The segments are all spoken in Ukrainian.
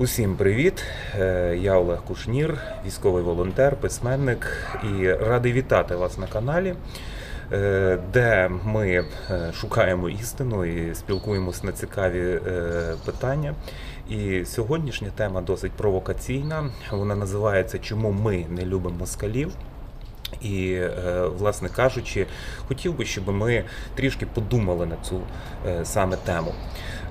Усім привіт! Е, Я Олег Кушнір, військовий волонтер, письменник і радий вітати вас на каналі, е, де ми е, шукаємо істину і спілкуємось на цікаві питання. І сьогоднішня тема досить провокаційна. Вона називається Чому ми не любимо москалів? І, е, власне кажучи, хотів би, щоб ми трішки подумали на цю е, саме тему.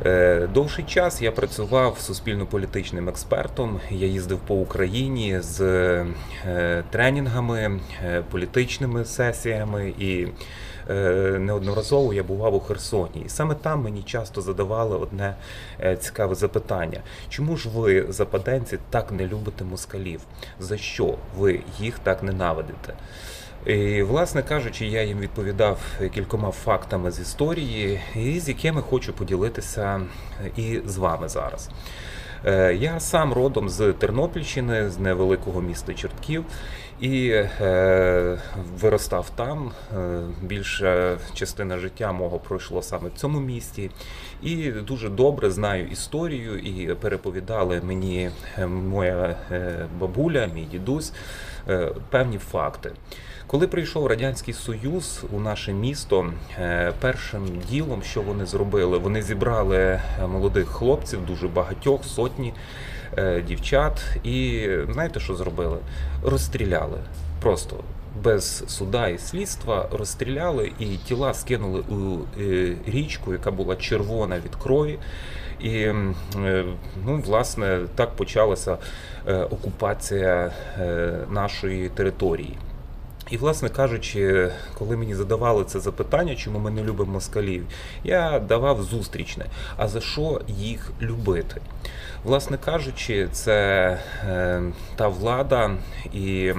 Е, Довший час я працював суспільно-політичним експертом. Я їздив по Україні з тренінгами, політичними сесіями і неодноразово я бував у Херсоні. І саме там мені часто задавали одне е, цікаве запитання: чому ж ви, западенці, так не любите москалів? За що ви їх так ненавидите? І, власне кажучи, я їм відповідав кількома фактами з історії, і з якими хочу поділитися і з вами зараз. Е, Я сам родом з Тернопільщини, з невеликого міста Чортків, і е, виростав там. Е, Більша частина життя мого пройшло саме в цьому місті. І дуже добре знаю історію, і переповідали мені моя бабуля, мій дідусь, певні факти. Коли прийшов Радянський Союз у наше місто, першим ділом, що вони зробили, вони зібрали молодих хлопців, дуже багатьох, сотні е, дівчат, і знаєте, що зробили? Розстріляли просто. Без суда і слідства розстріляли і тіла скинули у е, річку, яка була червона від крові. І е, ну, власне так почалася окупація нашої території. І, власне кажучи, коли мені задавали це запитання, чому ми не любимо москалів, я давав зустрічне. А за що їх любити? Власне кажучи, це е, та влада і.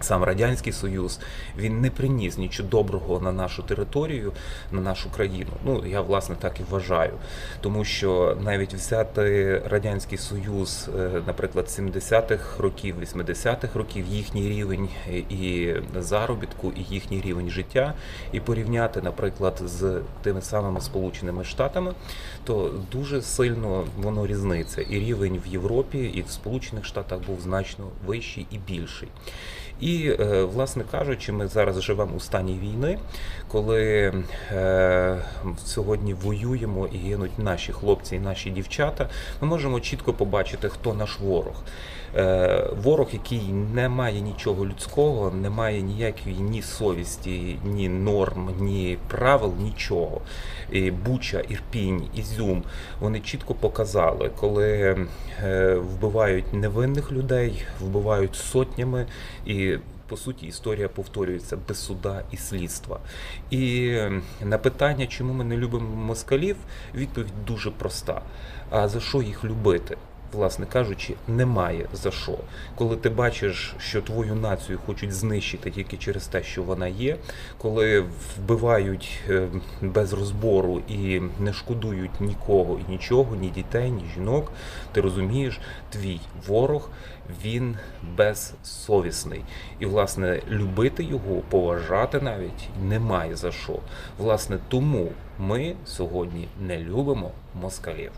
Сам радянський союз він не приніс нічого доброго на нашу територію, на нашу країну. Ну я власне так і вважаю, тому що навіть взяти радянський союз, е, наприклад, 70-х років, 80-х років, їхній рівень і заробітку, і їхній рівень життя, і порівняти, наприклад, з тими самими Сполученими Штатами, то дуже сильно воно різниця. І рівень в Європі, і в Сполучених Штатах був значно вищий і більший. І, е, власне кажучи, ми зараз живемо у стані війни, коли е, сьогодні воюємо і гинуть наші хлопці і наші дівчата. Ми можемо чітко побачити, хто наш ворог. Е, ворог, який не має нічого людського, не має ніякої ні совісті, ні норм, ні правил, нічого. І Буча, Ірпінь, Ізюм вони чітко показали, коли вбивають невинних людей, вбивають сотнями і. По суті, історія повторюється без суда і слідства. І на питання, чому ми не любимо москалів, відповідь дуже проста. А за що їх любити? Власне кажучи, немає за що. Коли ти бачиш, що твою націю хочуть знищити тільки через те, що вона є, коли вбивають е, без розбору і не шкодують нікого і нічого, ні дітей, ні жінок, ти розумієш, твій ворог він безсовісний. І, власне, любити його, поважати навіть немає за що. Власне, тому ми сьогодні не любимо москалів.